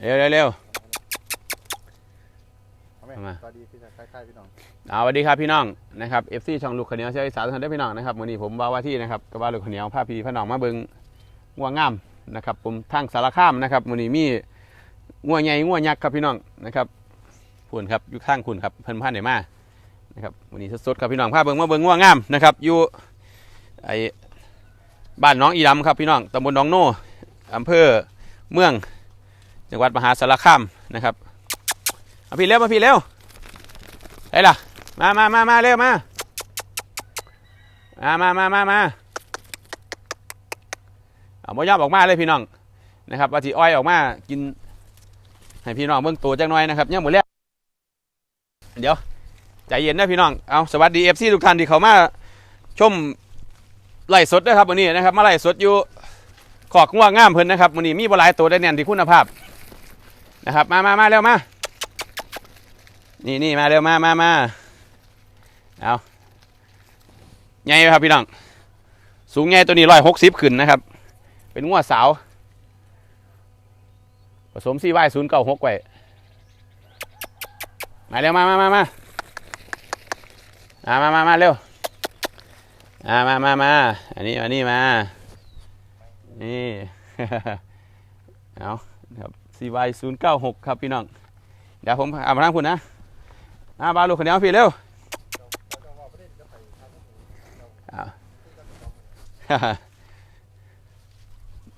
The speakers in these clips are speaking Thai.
เร็วเร็วเร็วเอาไหมมาสวัสดีพี่ชายใกล้ๆพี่น้องเอาสวัสดีครับพี่น้องนะครับเอฟซีช่องลูกขาวเหนียวเชียร์อีสานทุกท่านได้อพี่น้องนะครับวันนี้ผมบ่าวว่าที่นะครับกับว่าลูกขาวเหนียวพาพี่พี่น้องมาเบิ่งงัวงามนะครับผมทางสารคามนะครับวันนี้มีงัวใหญ่งัวยักษ์ครับพี่น้องนะครับคุณครับอยู่ข้างคุณครับเพิ่นพาไหนมานะครับวันนี้สดๆครับพี่น้องพาเบิ่งมาเบิ่งงัวงามนะครับอยู่ไอบ้านน้องอีดำครับพี่น้องตำบลหนองโน่อำเภอเมือง จังหวัดมหาสารคามนะครับเอาพี่เร็วมาพี่เร็วไอ้ล่ะ มามามามาเร็วมามามามามามาเอาบ่ยอมออกมาเลยพี่น้องนะครับว่าที่อ้อยออกมากินให้พี่น้องเบิ่งตัวจังหน่อยนะครับยังหมดแล้วเดี๋ยวใจเย็นนะพี่น้องเอาสวัสดีเอฟซีทุกท่านที่เขามาชมไล่สดด้วยครับวันนี้นะครับมาไล่สดอยู่ขอกง่วงงามเพิ่นนะครับวันนี้มีบหลายตัวได้แน่นที่คุณภาพ นะครับ มามามาเร็วมา นี่นี่มาเร็วมามามาเอาใหญ่ครับพี่น้อง สูงใหญ่ตัวนี้ร้อยหกสิบขึ้นนะครับ เป็นงัวสาว ผสมซีไวศูนย์เก้าหกไว้มาเร็วมามามามามามามามาเร็วมามามามาอันนี้อันนี้มา นี่ เอาครับ ซีไวศูนย์เก้าหกครับพี่น้อง เดี๋ยวผมอามาทั้งคุณนะอ่าบาลูกคนเดียวพี่เร็วเอา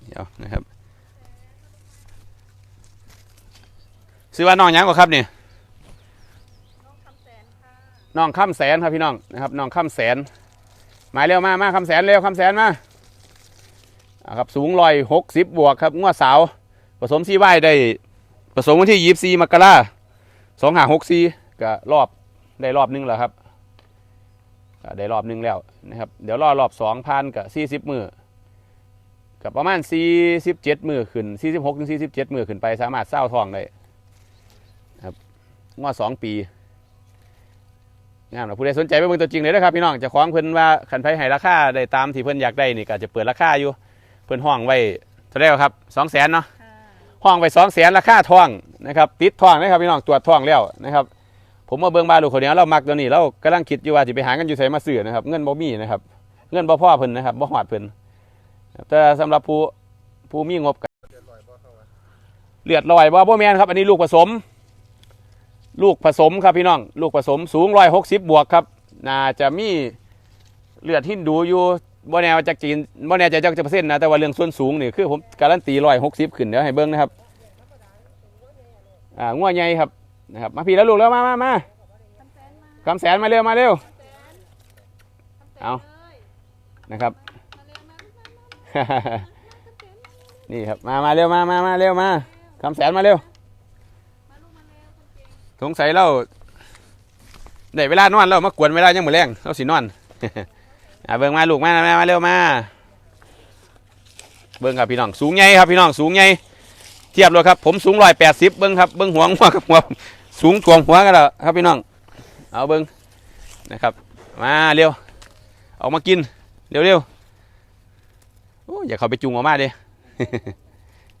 เดี๋ยวนะครับซื้อว่าน้องยังก่อครับนี่น้องคำแสนค่ะน้องคำแสนครับพี่น้องนะครับน้องคำแสนหมายเร็วมามาคำแสนเร็วคำแสนมาครับสูงร้อยหกสิบบวกครับงวดสาว ผสมซีไว้ได้ผสมวันที่ยี่สี่มกราสองหาหกสี่ก็รอบได้รอบหนึงแล้วครับก็ได้รอบหนึงแล้วนะครับ เดี๋ยวรอรอบสองพันกับสี่สิบมือกับประมาณสี่สิบเจ็ดมือขึ้นสี่สิบหกถึงสี่สิบเจ็ดมือขึ้นไปสามารถเศร้าทองได้ครับงวดสองปีงามนะผู้ใดสนใจไปเบิ่งตัวจริงเลยนะครับพี่น้องจะคล้องเพิ่นว่าขันไผให้ราคาได้ตามที่เพิ่นอยากได้นี่ก็จะเปิดราคาอยู่ เพิ่นห้องไว้เท่าไหร่ครับสองแสนเนาะ ห้องไว้สองแสนราคาทองนะครับติดทองนะครับพี่น้องตรวจทองแล้วนะครับ ผมมาเบิ่งบาลูกคนเดียวเรามักตัวนี้เรากำลังคิดอยู่ว่าจะไปหาเงินอยู่ไสมาซื้อนะครับ เงินบ่มีนะครับ เงินบ่พ่อเพิ่นนะครับบ่ฮอดเพิ่นแต่สำหรับผู้ผู้มีงบก็เลือดลอยบ่บ่แมนครับ อันนี้ลูกผสม ลูกผสมครับพี่น้อง ลูกผสมสูงร้อยหกสิบบวกครับน่าจะมีเลือดหินดูอยู่ บ่แน่ว่าจากจีนบ่แน่ใจจักจะเปอร์เซ็นต์นะแต่ว่าเรื่องส่วนสูงนี่คือผมการันตีร้อยหกสิบขึ้นเดี๋ยวให้เบิ้งนะครับอ่างัวใหญ่ครับนะครับมาพี่แล้วลูกแล้วมามามาคำแสนมาเร็วมาเร็วเอานะครับนี่ครับมามาเร็วมามามาเร็วมาคำแสนมาเร็วมาลูกมาเร็วเก่งสงสัยเราได้เวลานอนแล้วมากวนเวลายังมือแรงเราสินอน อ่าเบิ่งมาลูกมามามาเร็วมา เบิ่งครับพี่น้องสูงใหญ่ครับพี่น้องสูงใหญ่เทียบเลยครับผมสูงร้อยแปดสิบเบิ่งครับเบิ่งหัวหัวกับหัวสูงทวงหัวกันแล้วครับพี่น้อง เอาเบิ่งนะครับมาเร็วออกมากินเร็วเร็วโอ้อย่าเขาไปจุงออกมาเด้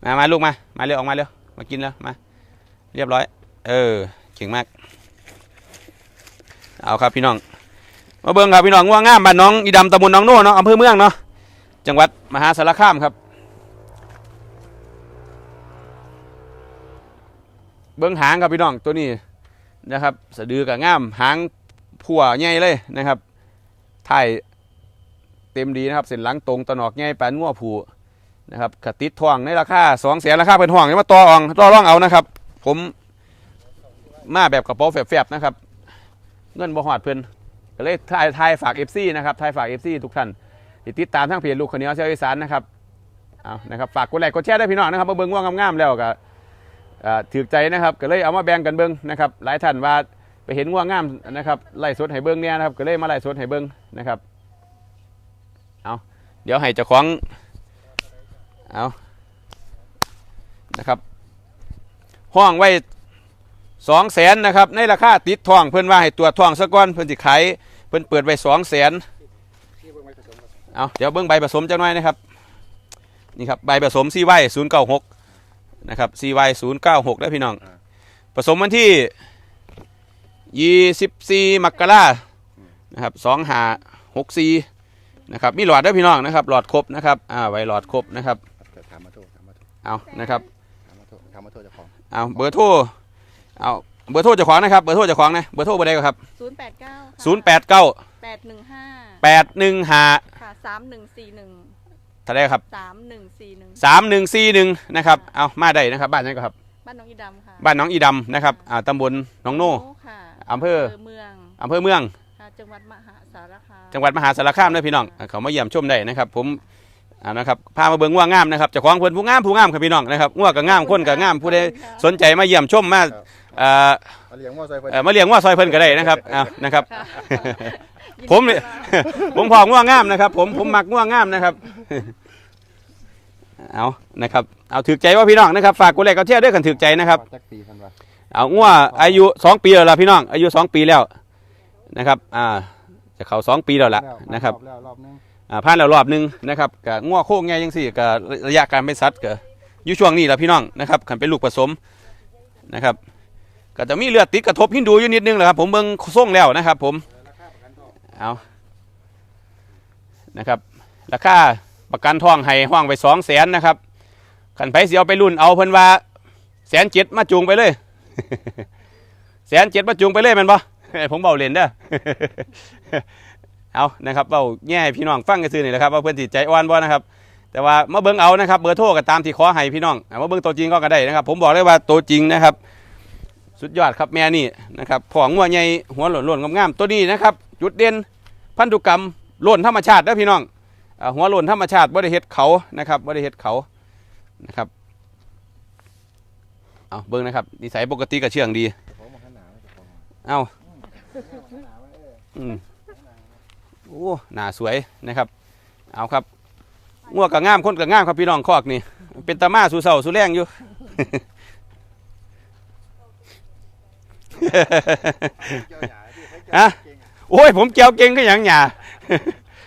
มามาลูกมามาเร็วออกมาเร็วมากินแล้วมาเรียบร้อย เออเก่งมาก เอาครับพี่น้อง มาเบิ่งครับพี่น้องง่วงงามบ้านน้องอีดำตำบลน้องโน่เนาะอำเภอเมืองเนาะจังหวัดมหาสารคามครับ เบิ่งหางครับพี่น้องตัวนี้นะครับสะดือกับง่ามหางผัวใหญ่เลยนะครับถ่ายเต็มดีนะครับเส้นหลังตรงตะหนอกใหญ่ปานงัวผูนะครับกระติดทองในราคาสองแสนราคาเป็นห่วงนี่มาต่อเองต่อร่องเอานะครับ ผมมาแบบกระเป๋าแฟบๆนะครับ เงินบ่หอดเพิ่น ก็เลยทายทายฝาก FC นะครับทายฝาก FC ทุกท่านติดตามทั้งเพจลูกคนนียวเชียวอีสานนะครับเอานะครับฝากกดไลค์กดแชร์ได้พี่น้องนะครับมาเบิ่งว่างามๆแล้วก็ถือใจนะครับก็เลยเอามาแบ่งกันเบิ่งนะครับหลายท่านว่าไปเห็นง่วงงามนะครับไล่สดให้เบิ่งเนี่ยนะครับก็เลยมาไล่สดให้เบิ่งนะครับเอาเดี๋ยวให้เจ้าของเอานะครับห้องไว้สองแสนนะครับในราคาติดทองเพื่อนว่าให้ตัวทองซะก่อนเพื่อนสิขาย เพื่อนเปิดไว้สองแสนที่เบิ่งไม่ผสมครับเอาเดี๋ยวเบิ้งใบผสมจังหน่อยนะครับ นี่ครับใบผสมซีไว้ศูนย์เก้าหกนะครับ CY 0 9 6แล้วพี่น้อง ผสมวันที่24มกรานะครับ2หา64นะครับมีหลอดด้วยพี่น้องนะครับ หลอดครบนะครับอ่าไว้หลอดครบนะครับเกิดถามมาโทษถามมาโทษเอานะครับถามมาโทษถามมาโทษเจ้าของเอาเบอร์โทรเอา เบอร์โทรเจ้าของนะครับเบอร์โทรเจ้าของนะเบอร์โทรเบอร์ใดก็ครับศูนย์แปดเก้า089แปดหนึ่งห้า815ค่ะสามหนึ่งสี่หนึ่งเท่าไหรครับสามหนึ่งสี่หนึ่ง3141นะครับเอามาได้นะครับ บ้านนั้นก็ครับบ้านน้องอีดำค่ะบ้านน้องอีดำนะครับอ่าตำบลหน้องโน่ค่ะอำเภอเมืองอำเภอเมืองค่ะจังหวัดมหาสารคามจังหวัดมหาสารคามเลยพี่น้องอ่าเขามาเยี่ยมชมได้นะครับ ผม อ่านะครับพามาเบิ่งง่วงามนะครับเจ้าของเพิ่นผู้งามผู้งามครับพี่น้องนะครับง่วงก็งามคนก็งามผู้ใดสนใจมาเยี่ยมชมมาเอ่อมาเลี้ยงว่าซอยเพิ่นเอ่อมาเลี้ยงง่วซอยเพิ่นก็ได้นะครับอ่านะครับค่ะผมเนี่ย ผมพอง่วงงามนะครับ ผมผมมักง่วงงามนะครับ เอานะครับเอาถือใจว่าพี่น้องนะครับฝากกดไลค์กดแชร์ด้วยกันถือใจนะครับ จักปีเพันวะเอาง่วอายุสองปีแล้วล่ะพี่น้องอายุสองปีแล้วนะครับ อ่า จะเข้าสองปีแล้วล่ะนะครับ แล้วรอบนึงอ่า ผ่านแล้วรอบหนึงนะครับกับง่วโค้งไงยังสี่กับระยะการเป็นสัตว์ก็อยู่ช่วงนี้แหละพี่น้องนะครับขันเป็นลูกผสมนะครับก็จะมีเลือดติดกระทบหินดูอยู่นิดนึงแหละครับผมเบิ่งส่งแล้วนะครับ ผมเอานะครับราคาประกันท่องให้ห้องไปสองแสนนะครับขันไผเสียเอาไปรุ่นเอาเพิ่นว่าแสนเจ็ดมาจูงไปเลยแสนเจ็ดมาจูงไปเลยมันบ่ผมเบาเล่นเด้อ เอานะครับเบาแง่พี่น้องฟังกันซื่อนี่แหละครับว่าเพื่อนติดใจอ่อนบ่นะครับแต่ว่ามาเบิ่งเอานะครับเบอร์โทรก็ตามที่ขอให้พี่น้องอ่ามาเบิ่งตัวจริงก็ก็ได้นะครับ ผมบอกเลยว่าตัวจริงนะครับ สุดยอดครับแม่นี่นะครับผองงัวใหญ่หัวหล่นๆงามๆตัวนี้นะครับจุดเด่นพันธุกรรมหล่นธรรมชาติเด้อพี่น้องหัวหล่นธรรมชาติบ่ได้เฮ็ดเขานะครับบ่ได้เฮ็ดเขานะครับเอาเบิ่งนะครับนิสัยปกติก็เชื่องดีเอาอืม โอ้หน้าสวยนะครับ เอาครับงัวกับง่ามคนกับง่ามครับพี่น้องคอกนี่ เป็นตามาสู่เสาสู่แรงอยู่เจ้าหยาที่ให้ฮะเก่งอะโอ้ย ผมเกี่ยวเก่งก็อย่างหยา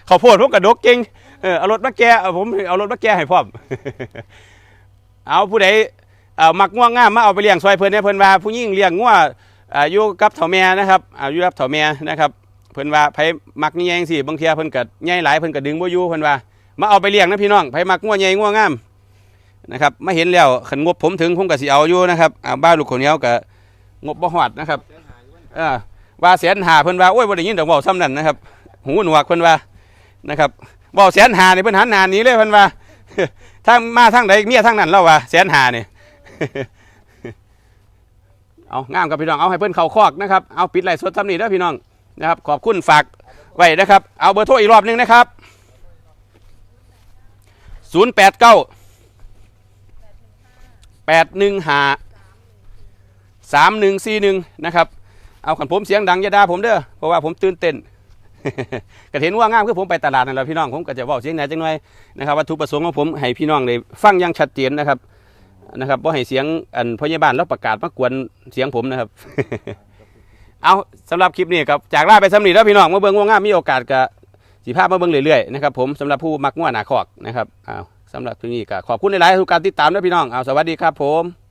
เขาวโพดผมกระดกเก่งเออเอารถมาแก้เอาผมเอารถมาแก้ให้พร้อมเอาผู้ใดเอ่อมักง่วงง่ามมาเอาไปเลี้ยงซอยเพิ่นเนี่ยเพิ่นว่าผู้หญิงเลี้ยงง่วอ่าอยู่กับเฒ่าแม่นะครับอายู่กับเฒ่าแม่นะครับ เพิ่นว่าไผมักนี่แยงสิบางเทียเพิ่นก็ใหญ่หลายเพิ่นก็ดึงบ่อยู่เพิ่นว่ามาเอาไปเลี้ยงนะพี่น้องไผมักง่วใหญ่ง่วงามนะครับมาเห็นแล้วขันงบผมถึงผมก็สิเอาอยู่นะครับอ่าบ้านลูกคนเนี้ยวก็งบบ่ฮอดนะครับเออว่าแสนหาเพิ่นว่าโอ้ยบ่ได้ยินดอกเว้าซ้ำนั่นนะครับ หูหนวกเพิ่นว่านะครับเว้าแสนหานี่เพิ่นหันหน้าหนีเลยเพิ่นว่าทางมาทางใดเมียทางนั้นเล่าว่าแสนหานี่เอางามกับพี่น้องเอาให้เพิ่นเข้าคอกนะครับเอาปิดไหลฟ์สดทำนี่เด้อพี่น้อง นะครับขอบคุณฝากไว้นะครับ เอาเบอร์โทรอีกรอบหนึงนะครับ 0 8 9 8 1 5 3 1 4 1 นะครับ เอาขันผมเสียงดังอย่าด่าผมเด้อเพราะว่าผมตื่นเต้นก็เห็นว่างามคือผมไปตลาดนั่นแหละพี่น้องผมก็จะบอกเสียงไหนจังหน่อยนะครับวัตถุประสงค์ของผมให้พี่น้องได้ฟังอย่างชัดเจนนะครับนะครับว่าให้เสียงอันพยาบาลแล้วประกาศมากวนเสียงผมนะครับ เอาสำหรับคลิปนี้ครับจากลาไปสำนีแล้วพี่น้องมาเบิ้งว่างามมีโอกาสกับสีภาพมาเบิ้งเรื่อยๆนะครับผมสำหรับผู้มักง่วหนาคอกนะครับเอาสำหรับที่นี้ก็ขอบคุณหลายๆทุกการติดตามด้วยพี่น้องเอาสวัสดีครับผม